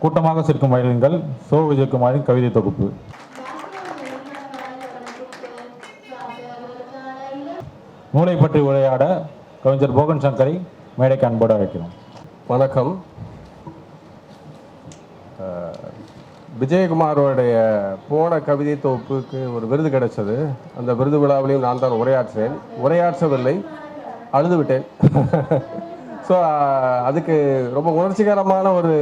கூட்டமாக சிரிக்கும் வயலின்கள் சோ விஜயகுமாரின் கவிதை தொகுப்பு. நூலை பற்றி உரையாட கவிஞர் போகன் சங்கரை மேடைக்கு அன்போடு அழைக்கிறோம். வணக்கம். விஜயகுமாரோடைய போன கவிதை தொகுப்புக்கு ஒரு விருது கிடைச்சது. அந்த விருது விழாவிலையும் நான் தான் உரையாற்றேன். உரையாற்றவில்லை அழுது விட்டேன் ஸோ அதுக்கு ரொம்ப உணர்ச்சிகரமான ஒரு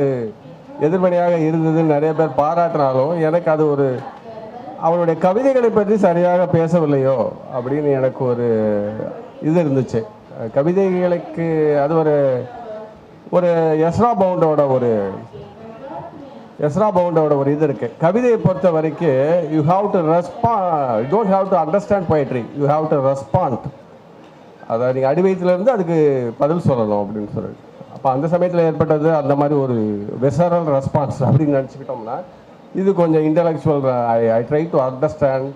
எதிர்மனையாக இருந்ததுன்னு நிறைய பேர் பாராட்டினாலும் எனக்கு அது ஒரு அவனுடைய கவிதைகளை பற்றி சரியாக பேசவில்லையோ அப்படின்னு எனக்கு ஒரு இது இருந்துச்சு. கவிதைகளுக்கு அது ஒரு ஒரு எஸ்ரா பவுண்டோட ஒரு எஸ்ரா பவுண்டோட ஒரு இது இருக்குது கவிதையை பொறுத்த வரைக்கும் you have to respond you don't have to understand poetry you have to respond அதை நீங்கள் அடிவயத்துலேருந்து அதுக்கு பதில் சொல்லணும் அப்படின்னு சொல்லிட்டு அப்போ அந்த சமயத்தில் ஏற்பட்டது அந்த மாதிரி ஒரு வெசரல் ரெஸ்பான்ஸ் அப்படின்னு நினச்சிக்கிட்டோம்னா இது கொஞ்சம் intellectual I I try to understand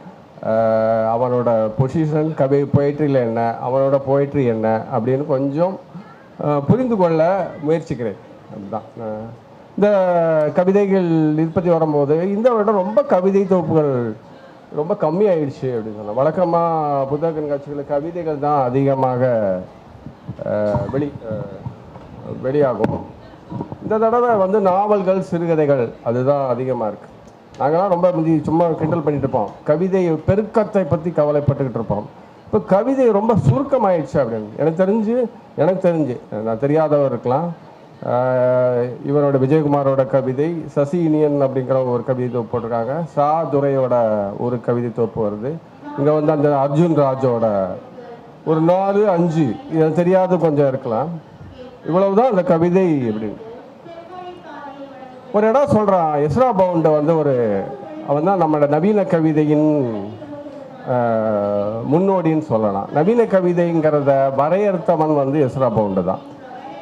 அவனோட பொசிஷன் கவி பொயட்ரியில் என்ன அவனோட போய்ட்ரி என்ன அப்படின்னு கொஞ்சம் புரிந்து கொள்ள முயற்சிக்கிறேன். அப்படிதான் இந்த கவிதைகள் இது பற்றி வரும்போது இந்த வருடம் ரொம்ப கவிதை தொகுப்புகள் ரொம்ப கம்மியாயிடுச்சு அப்படின்னு சொல்லலாம் வழக்கமாக புத்தக கண்காட்சிகளில் கவிதைகள் தான் அதிகமாக வெளி வெளியாகும். இந்த தடவை வந்து நாவல்கள் சிறுகதைகள் அதுதான் அதிகமாக இருக்குது நாங்களாம் ரொம்ப முந்தி சும்மா கிண்டல் பண்ணிட்டு இருப்போம். கவிதை பெருக்கத்தை பற்றி கவலைப்பட்டுக்கிட்டு இருப்போம். இப்போ கவிதை ரொம்ப சுருக்கமாயிடுச்சு அப்படின்னு. எனக்கு தெரிஞ்சு எனக்கு தெரிஞ்சு நான் தெரியாதவர் இருக்கலாம். இவரோட விஜயகுமாரோட கவிதை சசி இனியன் அப்படிங்கிற ஒரு கவிதை தொகுப்பு போட்டிருக்காங்க. சா துரையோட ஒரு கவிதை தொகுப்பு வருது. இங்கே வந்து அந்த அர்ஜுன் ராஜோட ஒரு நாலு அஞ்சு இது தெரியாத கொஞ்சம் இருக்கலாம். இவ்வளவுதான் அந்த கவிதை எப்படி ஒரு இடம் சொல்கிறான் எஸ்ரா பவுண்ட வந்து ஒரு அவன் தான் நம்மளோட நவீன கவிதையின் முன்னோடின்னு சொல்லலாம். நவீன கவிதைங்கிறத வரையறுத்தவன் வந்து எஸ்ரா பவுண்டு தான்.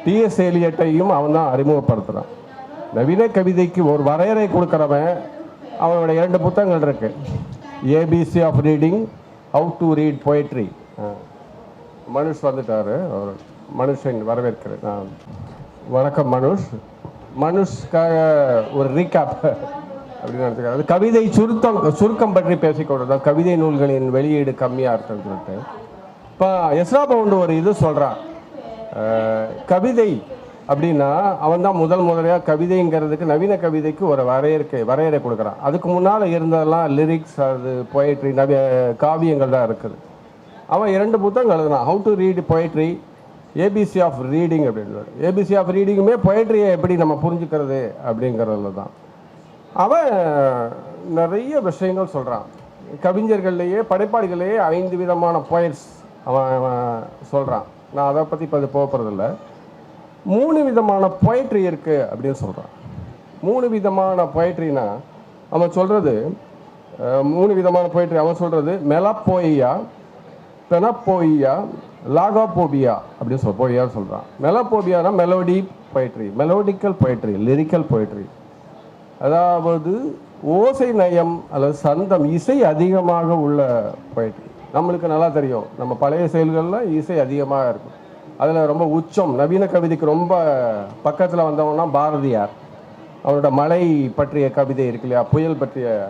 டிஎஸ் ஏலியட்டையும் அவன் தான் அறிமுகப்படுத்துகிறான் நவீன கவிதைக்கு ஒரு வரையறை கொடுக்குறவன் அவனோட இரண்டு புத்தகங்கள் இருக்கு. A B C of reading how to read poetry. Manush வந்துட்டாரு அவர். மனுஷன் வரவேற்கிறேன். நான் வணக்கம் மனுஷ். மனுஷ்காக ஒரு ரீகாப் அப்படின்னு நினச்சிக்கிறார் அது கவிதை சுருத்தம் சுருக்கம் பற்றி பேசிக்கொண்டது கவிதை நூல்களின் வெளியீடு கம்மியாக இருக்குன்னு சொல்லிட்டு இப்போ எஸ்ரா பவுண்டு ஒரு இது சொல்கிறான் கவிதை அப்படின்னா அவன் தான் முதல் முதலையாக கவிதைங்கிறதுக்கு நவீன கவிதைக்கு ஒரு வரையறுக்கை வரையறை கொடுக்குறான். அதுக்கு முன்னால் இருந்ததெல்லாம் லிரிக்ஸ் அது பொயட்ரி நவ காவியங்கள் தான் இருக்குது. அவன் இரண்டு புத்தகம் எழுதுனான் how to read poetry A B C of reading அப்படின்னு ஏபிசி ஆஃப் ரீடிங்குமே பொயட்ரியை எப்படி நம்ம புரிஞ்சுக்கிறது அப்படிங்கிறதுல தான். அவன் நிறைய விஷயங்கள் சொல்கிறான் கவிஞர்கள்லேயே படைப்பாளிகள்லேயே ஐந்து விதமான பொயட்ஸ் அவன் அவன் சொல்கிறான் நான் அதை பற்றி இப்போ அது போகிறதில்ல மூணு விதமான பொயட்ரி இருக்குது அப்படின்னு சொல்கிறான் மூணு விதமான பொயட்ரினா அவன் சொல்கிறது மூணு விதமான poetry அவன் சொல்கிறது மெலப்போயியா பெனப்போயியா லாகோபோபியா அப்படின்னு சொல்ல போயியான்னு சொல்கிறான் மெலப்போபியானா melody poetry melodical poetry lyrical poetry. அதாவது ஓசை நயம் அல்லது சந்தம் இசை அதிகமாக உள்ள poetry. நம்மளுக்கு நல்லா தெரியும். நம்ம பழைய செயல்களில் இசை அதிகமாக இருக்கும். அதில் ரொம்ப உச்சம். நவீன கவிதைக்கு ரொம்ப பக்கத்தில் வந்தவன்னா பாரதியார். அவரோட மலை பற்றிய கவிதை இருக்கு இல்லையா? புயல் பற்றிய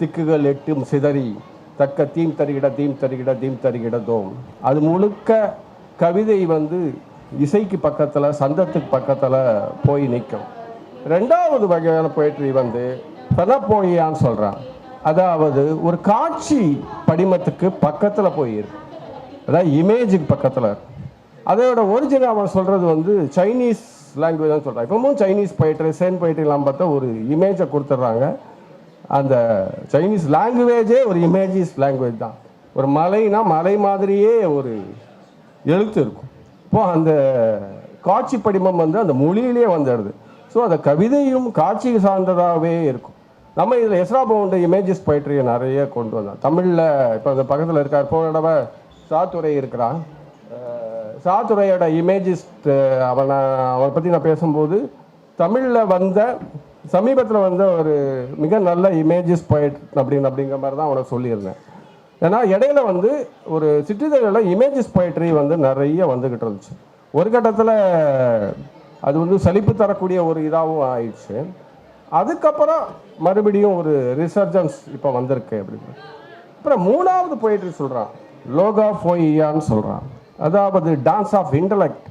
திக்குகள் எட்டும் சிதறி. தக்க தீம் தருகிட தீம் தருகிட தீம் தருகிட தோம் அது முழுக்க கவிதை வந்து இசைக்கு பக்கத்தில் சந்தத்துக்கு பக்கத்தில் போய் நிற்கும். ரெண்டாவது வகையான போயிட்ரி வந்து பெனப்போயியான்னு சொல்கிறான் அதாவது ஒரு காட்சி படிமத்துக்கு பக்கத்தில் போயிருக்கு. அதாவது இமேஜுக்கு பக்கத்தில் அதோட ஒரிஜினல் அவன் சொல்கிறது வந்து சைனீஸ் லாங்குவேஜ் தான் சொல்கிறான் இப்பவும் சைனீஸ் poetry சேன் poetryலாம் பார்த்தா ஒரு இமேஜை கொடுத்துட்றாங்க. அந்த சைனீஸ் லாங்குவேஜே ஒரு இமேஜிஸ் லாங்குவேஜ் தான். ஒரு மலைனா மலை மாதிரியே ஒரு எழுத்து இருக்கும். இப்போ அந்த காட்சி படிமம் வந்து அந்த மொழியிலே வந்துடுது. ஸோ அந்த கவிதையும் காட்சி சார்ந்ததாகவே இருக்கும். நம்ம இதில் எஸ்ரா பவுண்டு இமேஜஸ் poetry நிறைய கொண்டு வந்தோம். தமிழில் இப்போ அந்த பக்கத்தில் இருக்கார். போன தடவை சாத்துறை இருக்கிறான். சாத்துறையோட இமேஜிஸ்ட் அவனை அவனை பற்றி நான் பேசும்போது தமிழில் வந்த சமீபத்தில் வந்து ஒரு மிக நல்ல இமேஜஸ் போயிட் அப்படின்னு அப்படிங்கிற மாதிரி தான் அவனை சொல்லியிருந்தேன். ஏன்னா இடையில வந்து ஒரு சிற்றிதழில் இமேஜஸ் போயிட்ரி வந்து நிறைய வந்துக்கிட்டு இருந்துச்சு. ஒரு கட்டத்தில் அது வந்து சலிப்பு தரக்கூடிய ஒரு இதாகவும் ஆயிடுச்சு. அதுக்கப்புறம் மறுபடியும் ஒரு ரிசர்ஜன்ஸ் இப்போ வந்திருக்கு அப்படின்னு. அப்புறம் மூணாவது போயிட்ரி சொல்கிறான் லோகா ஃபோயியான்னு சொல்கிறான் அதாவது டான்ஸ் ஆஃப் இன்டலெக்ட்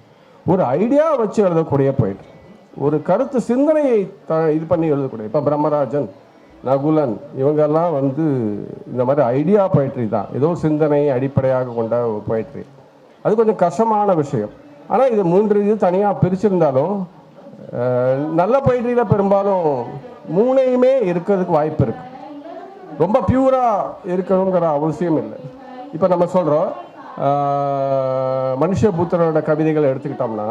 ஒரு ஐடியா வச்சு எழுதக்கூடிய போயிட்ரி ஒரு கருத்து சிந்தனையை த இது பண்ணி எழுதக்கூடிய இப்போ பிரம்மராஜன் நகுலன் இவங்கெல்லாம் வந்து இந்த மாதிரி ஐடியா போயிட்ரி தான். ஏதோ சிந்தனையை அடிப்படையாக கொண்ட போயிட்ரி அது கொஞ்சம் கஷ்டமான விஷயம். ஆனால் இது மூன்று இது தனியாக பிரிச்சிருந்தாலும் நல்ல போயிட்ரியில் பெரும்பாலும் மூணையுமே இருக்கிறதுக்கு வாய்ப்பு இருக்குது ரொம்ப பியூராக இருக்கணுங்கிற அவசியம் இல்லை. இப்போ நம்ம சொல்கிறோம் மனுஷபுத்திரனோட கவிதைகளை எடுத்துக்கிட்டோம்னா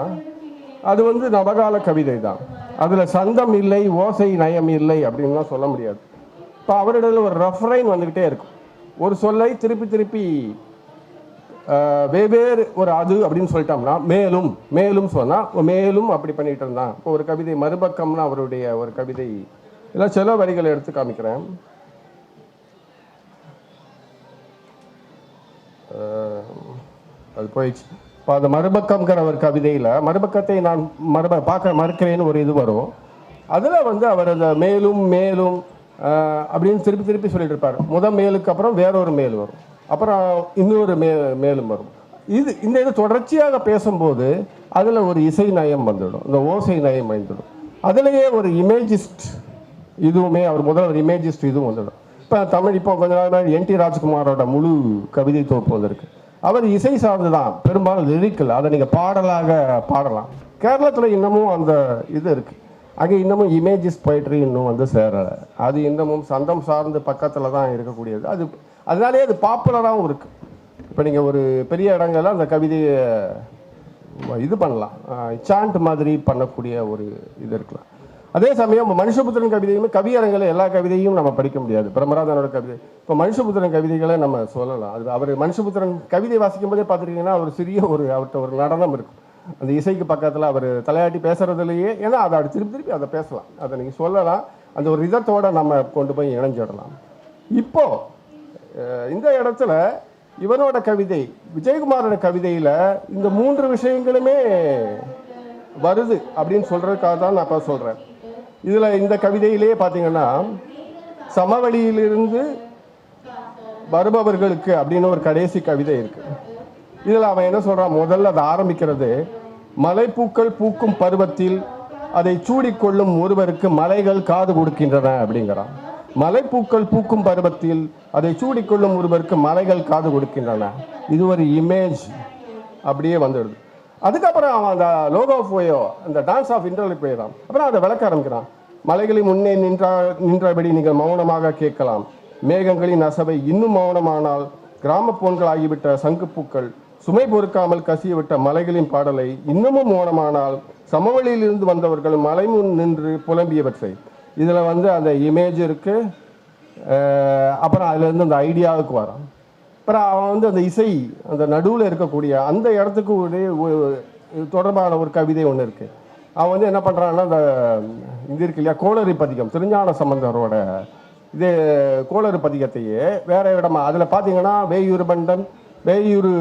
அது வந்து நவகால கவிதை தான் அதில் சந்தம் இல்லை ஓசை நயம் இல்லை அப்படின்லாம் சொல்ல முடியாது. இப்போ அவரிடத்துல ஒரு ரெஃபரைன் வந்துக்கிட்டே இருக்கும். ஒரு சொல்லை திருப்பி திருப்பி வெவ்வேறு ஒரு அது அப்படின்னு சொல்லிட்டோம்னா மேலும் மேலும் சொன்னால் மேலும் அப்படி பண்ணிகிட்டு இருந்தான். இப்போ ஒரு கவிதை மறுபக்கம்னு அவருடைய ஒரு கவிதை. இல்லை சில வரிகளை எடுத்து காமிக்கிறேன். அது போயிடுச்சு. இப்போ அந்த மறுபக்கம்ங்கிற ஒரு கவிதையில் மறுபக்கத்தை நான் மறுப பார்க்க மறுக்கிறேன்னு ஒரு இது வரும். அதில் வந்து அவர் அந்த மேலும் மேலும் அப்படின்னு திருப்பி திருப்பி சொல்லிட்டு இருப்பார் முத மேலுக்கு அப்புறம் வேறொரு மேல் வரும். அப்புறம் இன்னொரு மே மேலும் வரும். இது இந்த இது தொடர்ச்சியாக பேசும்போது அதில் ஒரு இசை நயம் வந்துடும். இந்த ஓசை நயம் வந்துடும் அதுலேயே ஒரு இமேஜிஸ்ட் இதுவுமே அவர் முதல்ல ஒரு இமேஜிஸ்ட் இதுவும் வந்துடும். இப்போ தமிழ் இப்போ கொஞ்ச நாள் என் டி ராஜ்குமாரோட முழு கவிதை தொகுப்பு வந்திருக்கு. அவர் இசை சார்ந்து தான் பெரும்பாலும் லிரிக்கல் அதை நீங்கள் பாடலாக பாடலாம். கேரளத்தில் இன்னமும் அந்த இது இருக்குது அங்கே இன்னமும் இமேஜஸ் poetry இன்னும் வந்து சேரலை. அது இன்னமும் சந்தம் சார்ந்து பக்கத்தில் தான் இருக்கக்கூடியது. அது அதனாலேயே அது பாப்புலராகவும் இருக்குது இப்போ நீங்கள் ஒரு பெரிய இடங்கள்ல அந்த கவிதையை இது பண்ணலாம். சாண்ட் மாதிரி பண்ணக்கூடிய ஒரு இது இருக்கலாம். அதே சமயம் மனுஷபுத்திரன் கவிதையுமே கவியரங்கில் எல்லா கவிதையும் நம்ம படிக்க முடியாது. பிரமராதனோட கவிதை. இப்போ மனுஷபுத்திரன் கவிதைகளை நம்ம சொல்லலாம். அது அவர் மனுஷபுத்திரன் கவிதை வாசிக்கும் போதே பார்த்துருக்கீங்கன்னா ஒரு சிறிய ஒரு அவர்கிட்ட ஒரு நடனம் இருக்கும். அந்த இசைக்கு பக்கத்தில் அவர் தலையாட்டி பேசுறதுலேயே ஏன்னா அதை அப்படி திருப்பி திருப்பி அதை பேசலாம். அதை நீங்கள் சொல்லலாம். அந்த ஒரு விதத்தோட நம்ம கொண்டு போய் இணைஞ்சிடலாம் இப்போ இந்த இடத்துல இவனோட கவிதை விஜயகுமாரோட கவிதையில் இந்த மூன்று விஷயங்களுமே வருது அப்படின்னு சொல்கிறதுக்காக தான் நான் இப்போ சொல்கிறேன் இதில் இந்த கவிதையிலேயே பார்த்தீங்கன்னா சமவெளியிலிருந்து வருபவர்களுக்கு அப்படின்னு ஒரு கடைசி கவிதை இருக்கு. இதில் அவன் என்ன சொல்கிறான் முதல்ல அதை ஆரம்பிக்கிறது மலைப்பூக்கள் பூக்கும் பருவத்தில் அதை சூடிக்கொள்ளும் ஒருவருக்கு மலைகள் காது கொடுக்கின்றன அப்படிங்கிறான். மலைப்பூக்கள் பூக்கும் பருவத்தில் அதை சூடிக்கொள்ளும் ஒருவருக்கு மலைகள் காது கொடுக்கின்றன. இது ஒரு இமேஜ் அப்படியே வந்துடுது. அதுக்கப்புறம் அவன் அந்த லோகோ போயோ அந்த டான்ஸ் ஆஃப் இன்டர்வல் போயிடறான். அப்புறம் அதை விளக்க ஆரம்பிக்கிறான். மலைகளின் முன்னே நின்றா நின்றபடி நீங்கள் மௌனமாக கேட்கலாம். மேகங்களின் அசவை இன்னும் மௌனமானால் கிராமப்போன்கள் ஆகிவிட்ட சங்குப்பூக்கள் சுமை பொறுக்காமல் கசியவிட்ட மலைகளின் பாடலை இன்னமும் மௌனமானால் சமவெளியிலிருந்து வந்தவர்கள் மலை முன் நின்று புலம்பியவற்றை. இதில் வந்து அந்த இமேஜ் இருக்குது அப்புறம் அதுலேருந்து அந்த ஐடியாவுக்கு வரான். அப்புறம் அவன் வந்து அந்த இசை அந்த நடுவில் இருக்கக்கூடிய அந்த இடத்துக்கு ஒரு ஒரு- தொடர்பான ஒரு கவிதை ஒன்று இருக்குது அவன் வந்து என்ன பண்ணுறான்னா அந்த இது இருக்கு இல்லையா கோளரி பதிகம் திருஞான சம்பந்தரோட இது கோளறு பதிகத்தையே வேற இடமா அதில் பார்த்தீங்கன்னா வேயூர் பண்டன் வேயூர்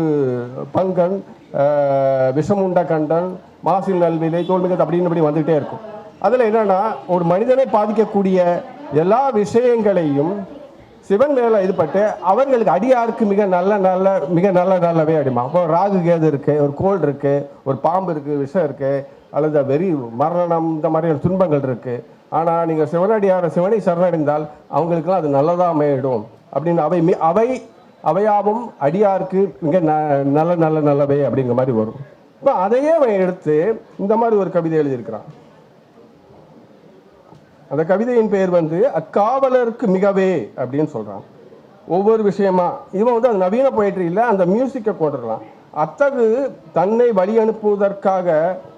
பங்கன் விஷமுண்ட கண்டன் மாசில் நல்விலை தோல்மிகத் அப்படின்னு இப்படி வந்துகிட்டே இருக்கும். அதில் என்னென்னா ஒரு மனிதனை பாதிக்கக்கூடிய எல்லா விஷயங்களையும் சிவன் மேல இதுபட்டு அவர்களுக்கு அடியாருக்கு மிக நல்ல நல்ல மிக நல்ல நல்லவே அடிமா. அப்போ ராகு கேது இருக்கு ஒரு கோல் இருக்கு ஒரு பாம்பு இருக்கு விஷம் இருக்கு அல்லது வெறி மரணம் இந்த மாதிரியான துன்பங்கள் இருக்கு. ஆனா நீங்க சிவனடியார சிவனை சரணடைந்தால் அவங்களுக்குலாம் அது நல்லதா அமையிடும். அப்படின்னு அவை மி- அவை அவையாவும் அடியாருக்கு மிக ந- நல்ல நல்ல நல்லவை அப்படிங்கிற மாதிரி வரும். இப்போ அதையே அவன் எடுத்து இந்த மாதிரி ஒரு கவிதை எழுதியிருக்கிறான். அந்த கவிதையின் பெயர் வந்து அக்காவலருக்கு மிகவே அப்படின்னு சொல்கிறான் ஒவ்வொரு விஷயமா இவன் வந்து அந்த நவீன poetry அந்த மியூசிக்கை கொண்டுடலாம். அத்தகு தன்னை வழி அனுப்புவதற்காக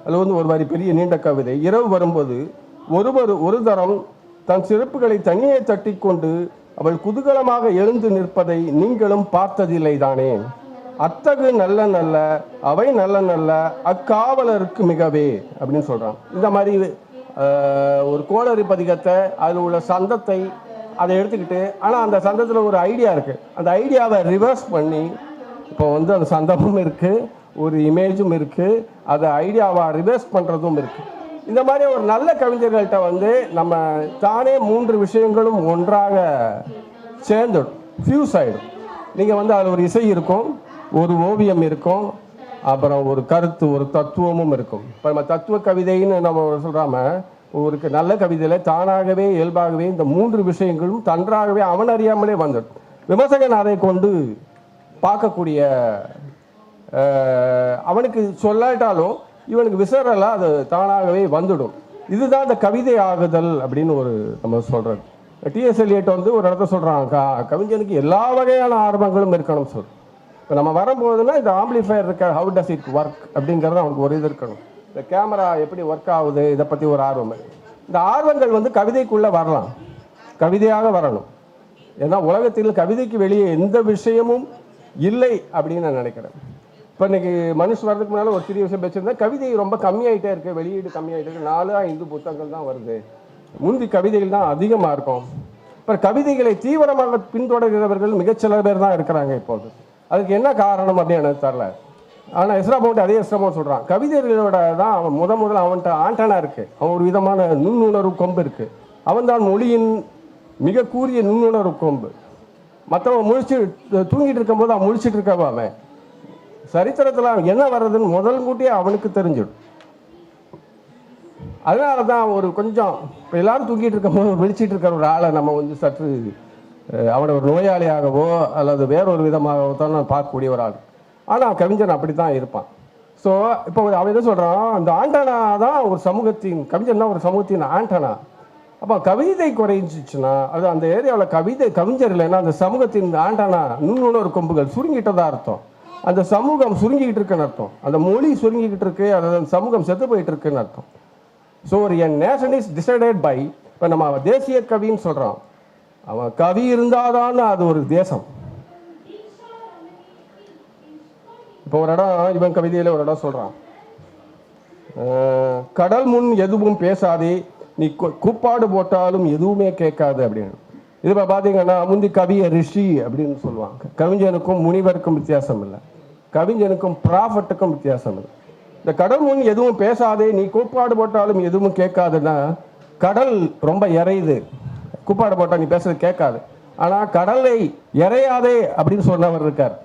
அது வந்து ஒரு வரி பெரிய நீண்ட கவிதை. இரவு வரும்போது ஒருவர் ஒரு தரம் தன் சிறப்புகளை தனியே தட்டிக்கொண்டு அவள் குதூகலமாக எழுந்து நிற்பதை நீங்களும் பார்த்ததில்லை தானே. அத்தகு நல்ல நல்ல அவை நல்ல நல்ல அக்காவலருக்கு மிகவே அப்படின்னு சொல்கிறான் இந்த மாதிரி ஒரு கோளறி பதிகத்தை அதில் உள்ள சந்தத்தை அதை எடுத்துக்கிட்டு ஆனால் அந்த சந்தத்தில் ஒரு ஐடியா இருக்குது அந்த ஐடியாவை ரிவர்ஸ் பண்ணி இப்போ வந்து அந்த சந்தமும் இருக்குது ஒரு இமேஜும் இருக்குது அதை ஐடியாவை ரிவர்ஸ் பண்ணுறதும் இருக்குது இந்த மாதிரி ஒரு நல்ல கவிஞர்கள்ட்ட வந்து நம்ம தானே மூன்று விஷயங்களும் ஒன்றாக சேர்ந்துடும் ஃபியூஸ் ஆகிடும் நீங்கள் வந்து அதில் ஒரு இசை இருக்கும் ஒரு ஓவியம் இருக்கும் அப்புறம் ஒரு கருத்து ஒரு தத்துவமும் இருக்கும். இப்போ நம்ம தத்துவ கவிதைன்னு நம்ம சொல்கிறாம ஒரு நல்ல கவிதையில் தானாகவே இயல்பாகவே இந்த மூன்று விஷயங்களும் தன்றாகவே அவன் அறியாமலே வந்துடும். விமர்சகன் அதை கொண்டு பார்க்கக்கூடிய அவனுக்கு சொல்லாட்டாலும் இவனுக்கு விசரலா அது தானாகவே வந்துடும். இதுதான் இந்த கவிதை ஆகுதல் அப்படின்னு ஒரு நம்ம சொல்கிறது டிஎஸ் எலியட் வந்து ஒரு இடத்த சொல்கிறான் கவிஞனுக்கு எல்லா வகையான ஆர்வங்களும் இருக்கணும் சொல் இப்போ நம்ம வரும்போதுன்னா இந்த ஆம்பிளிஃபயர் இருக்க ஹவு டஸ் இட் ஒர்க் அப்படிங்கிறது அவனுக்கு ஒரு இது இருக்கணும். இந்த கேமரா எப்படி ஒர்க் ஆகுது இதை பற்றி ஒரு ஆர்வம் இந்த ஆர்வங்கள் வந்து கவிதைக்குள்ளே வரலாம். கவிதையாக வரணும். ஏன்னா உலகத்தில் கவிதைக்கு வெளியே எந்த விஷயமும் இல்லை அப்படின்னு நான் நினைக்கிறேன். இப்போ இன்னைக்கு மனுஷ் வர்றதுக்கு முன்னால் ஒரு சிறிய விஷயம் வச்சுருந்தா கவிதை ரொம்ப கம்மியாகிட்டே இருக்குது வெளியீடு கம்மியாகிட்டே இருக்குது நாலு ஐந்து புத்தகங்கள் தான் வருது. முந்தி கவிதைகள் தான் அதிகமாக இருக்கும். இப்போ கவிதைகளை தீவிரமாக பின்தொடர்கிறவர்கள் மிகச்சில பேர் தான் இருக்கிறாங்க இப்போது. அதுக்கு என்ன காரணம் அப்படின்னு எனக்கு தெரில ஆனால் எஸ்ரா மவுண்ட் அதே எஸ்ரா மவுண்ட் சொல்கிறான் கவிதைகளோட தான் அவன் முத முதல்ல அவன்கிட்ட ஆண்டனா இருக்குது அவன் ஒரு விதமான நுண்ணுணர்வு கொம்பு இருக்குது அவன் தான் மொழியின் மிக கூரிய நுண்ணுணர்வு கொம்பு. மற்றவன் முழிச்சு தூங்கிட்டு இருக்கும்போது அவன் முழிச்சிட்டு இருக்கவன் அவன் சரித்திரத்தில் அவன் என்ன வர்றதுன்னு முதல் கூட்டியே அவனுக்கு தெரிஞ்சிடும். அதனால தான் ஒரு கொஞ்சம் இப்போ எல்லாரும் தூங்கிட்டு இருக்கும்போது விழிச்சிட்டு இருக்கிற ஒரு ஆளை நம்ம வந்து சற்று அவனை ஒரு நோயாளியாகவோ அல்லது வேறொரு விதமாகவோ தான் நான் பார்க்கக்கூடிய ஒரு ஆள். ஆனால் கவிஞன் அப்படி தான் இருப்பான். ஸோ இப்போ அவன் என்ன சொல்கிறான் அந்த ஆண்டனா தான் ஒரு சமூகத்தின் கவிஞன் தான் ஒரு சமூகத்தின் ஆண்டனா. அப்போ கவிதை குறைஞ்சிச்சுன்னா அது அந்த ஏரியாவில் கவிதை கவிஞர் இல்லைன்னா அந்த சமூகத்தின் ஆண்டனா நுண்ணுணர் கொம்புகள் சுருங்கிட்டதாக அர்த்தம். அந்த சமூகம் சுருங்கிக்கிட்டு இருக்குன்னு அர்த்தம். அந்த மொழி சுருங்கிக்கிட்டு இருக்கு அதாவது அந்த சமூகம் செத்து போயிட்டு இருக்குன்னு அர்த்தம். ஸோ ஒரு என் நேஷன் இஸ் டிசைடட் பை இப்போ நம்ம தேசிய கவின்னு சொல்கிறான் அவன் கவி இருந்தாதான் அது ஒரு தேசம். இப்போ ஒரு இடம் இவன் கவிதையில் ஒரு இடம் சொல்கிறான் கடல் முன் எதுவும் பேசாதே நீ கூப்பாடு போட்டாலும் எதுவுமே கேட்காது அப்படின்னு. இது இப்போ பார்த்தீங்கன்னா முந்தி கவிய ரிஷி அப்படின்னு சொல்லுவாங்க. கவிஞனுக்கும் முனிவருக்கும் வித்தியாசம் இல்லை. கவிஞனுக்கும் ப்ராஃபட்டுக்கும் வித்தியாசம் இல்லை. இந்த கடல் முன் எதுவும் பேசாதே நீ கூப்பாடு போட்டாலும் எதுவும் கேட்காதுன்னா கடல் ரொம்ப இறையுது குப்பாடு போட்டா நீ பேசுறது கேட்காது. ஆனால் கடலை இறையாதே அப்படின்னு சொன்னவர் இருக்கார்.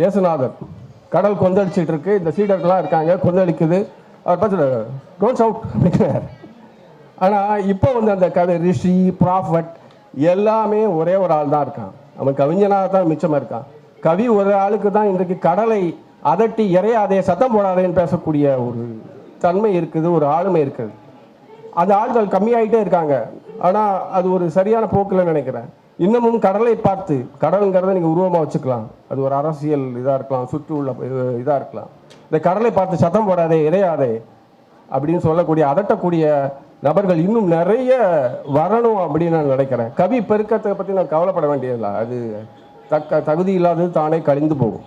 இயேசுநாதர். கடல் கொந்தளிச்சிட்டு இருக்கு. இந்த சீடர்கள்லாம் இருக்காங்க. கொந்தளிக்குது. அவர் பார்த்து டோன்ஸ் அவுட் அப்படிங்கிறார். ஆனால் இப்போ வந்து அந்த கதை ரிஷி ப்ராஃபட் எல்லாமே ஒரே ஒரு ஆள் தான் இருக்கான். அவன் கவிஞனாக தான் மிச்சமாக இருக்கான். கவி ஒரு ஆளுக்கு தான் இன்றைக்கு கடலை அதட்டி இறையாதே சத்தம் போடாதேன்னு பேசக்கூடிய ஒரு தன்மை இருக்குது ஒரு ஆளுமை இருக்குது. அந்த ஆட்கள் கம்மியாயிட்டே இருக்காங்க. ஆனால் அது ஒரு சரியான போக்கில் நினைக்கிறேன். இன்னமும் கடலை பார்த்து கடலுங்கிறத நீங்கள் உருவமாக வச்சுக்கலாம். அது ஒரு அரசியல் இதாக இருக்கலாம் சுற்று உள்ள இதாக இருக்கலாம். இந்த கடலை பார்த்து சத்தம் போடாதே இறையாதே அப்படின்னு சொல்லக்கூடிய அதட்டக்கூடிய நபர்கள் இன்னும் நிறைய வரணும் அப்படின்னு நான் நினைக்கிறேன். கவி பெருக்கத்தை பற்றி நான் கவலைப்பட வேண்டியதில்லை. அது தக்க தகுதி இல்லாதது தானே கழிந்து போகும்.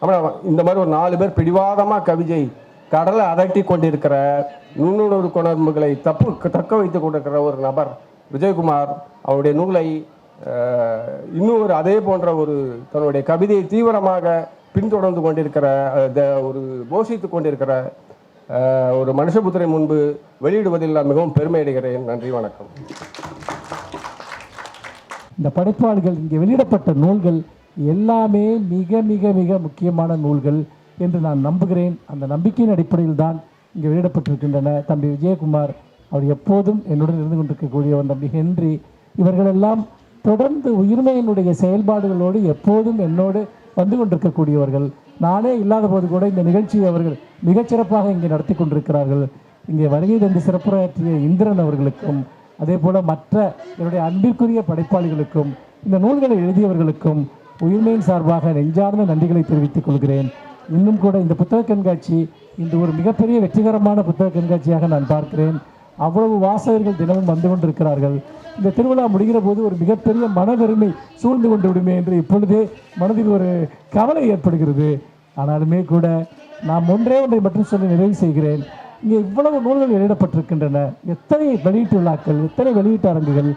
அப்புறம் இந்த மாதிரி ஒரு நாலு பேர் பிடிவாதமாக கவிதை கடலை அதட்டி கொண்டிருக்கிற நுண்ணுணர்வு கொணர்வுகளை தப்பு தக்க வைத்துக் கொண்டிருக்கிற ஒரு நபர் விஜயகுமார் அவருடைய நூலை இன்னும் ஒரு அதே போன்ற ஒரு தன்னுடைய கவிதையை தீவிரமாக பின்தொடர்ந்து கொண்டிருக்கிற த- ஒரு போஷித்து கொண்டிருக்கிற ஒரு மனுஷபுத்திரை முன்பு வெளியிடுவதில் நான் மிகவும் பெருமையடைகிறேன் நன்றி வணக்கம். இந்த படைப்பாளிகள் இங்கே வெளியிடப்பட்ட நூல்கள் எல்லாமே மிக மிக மிக முக்கியமான நூல்கள். என்று நான் நம்புகிறேன். அந்த நம்பிக்கையின் அடிப்படையில் தான் இங்கே வெளியிடப்பட்டிருக்கின்றன. தம்பி விஜயகுமார் அவர் எப்போதும் என்னுடன் இருந்து கொண்டிருக்கக்கூடியவர் தம்பி ஹென்றி. இவர்களெல்லாம் தொடர்ந்து உயிர்மையினுடைய செயல்பாடுகளோடு எப்போதும் என்னோடு வந்து கொண்டிருக்கக்கூடியவர்கள். நானே இல்லாத போது கூட இந்த நிகழ்ச்சியை அவர்கள் மிகச்சிறப்பாக இங்கே நடத்தி கொண்டிருக்கிறார்கள். இங்கே வருகை தந்து சிறப்புரையாற்றிய இந்திரன் அவர்களுக்கும் அதே போல் மற்ற என்னுடைய அன்பிற்குரிய படைப்பாளிகளுக்கும் இந்த நூல்களை எழுதியவர்களுக்கும் உயிர்மையின் சார்பாக நெஞ்சார்ந்த நன்றிகளை தெரிவித்துக் கொள்கிறேன். இன்னும் கூட இந்த புத்தக கண்காட்சி இந்த ஒரு மிகப்பெரிய வெற்றிகரமான புத்தக கண்காட்சியாக நான் பார்க்கிறேன். அவ்வளவு வாசகர்கள் தினமும் வந்து கொண்டிருக்கிறார்கள். இந்த திருவிழா முடிகிற போது ஒரு மிகப்பெரிய மனவெருமை சூழ்ந்து கொண்டு விடுமே என்று இப்பொழுதே மனதில் ஒரு கவலை ஏற்படுகிறது. ஆனாலுமே கூட நாம் ஒன்றே ஒன்றை மட்டும் சொல்லி நிறைவு செய்கிறேன். இங்கே இவ்வளவு நூல்கள் வெளியிடப்பட்டிருக்கின்றன. எத்தனை வெளியீட்டு விழாக்கள் எத்தனை வெளியீட்டு அரங்குகள்?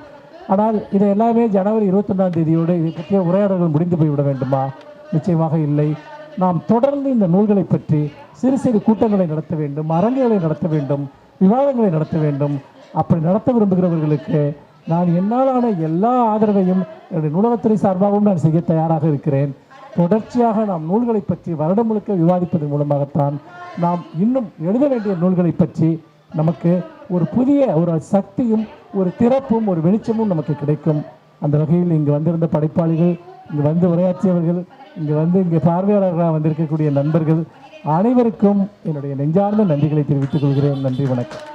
ஆனால் இதை எல்லாமே ஜனவரி இருபத்தொன்னாம் தேதியோடு இதை பற்றிய உரையாடல்கள் முடிந்து போய்விட வேண்டுமா? நிச்சயமாக இல்லை. நாம் தொடர்ந்து இந்த நூல்களை பற்றி சிறு சிறு கூட்டங்களை நடத்த வேண்டும் அரங்குகளை நடத்த வேண்டும் விவாதங்களை நடத்த வேண்டும். அப்படி நடத்த விரும்புகிறவர்களுக்கு நான் என்னாலான எல்லா ஆதரவையும் என்னுடைய நூலகத்துறை சார்பாகவும் நான் செய்ய தயாராக இருக்கிறேன். தொடர்ச்சியாக நாம் நூல்களை பற்றி வருடம் முழுக்க விவாதிப்பதன் மூலமாகத்தான் நாம் இன்னும் எழுத வேண்டிய நூல்களை பற்றி நமக்கு ஒரு புதிய ஒரு சக்தியும் ஒரு திறப்பும் ஒரு வெளிச்சமும் நமக்கு கிடைக்கும். அந்த வகையில் இங்கு வந்திருந்த படைப்பாளிகள் இங்கு வந்து உரையாற்றியவர்கள் இங்கே வந்து இங்கே பார்வையாளர்களாக வந்திருக்கக்கூடிய நண்பர்கள் அனைவருக்கும் என்னுடைய நெஞ்சார்ந்த நன்றிகளை தெரிவித்துக் கொள்கிறேன். நன்றி வணக்கம்.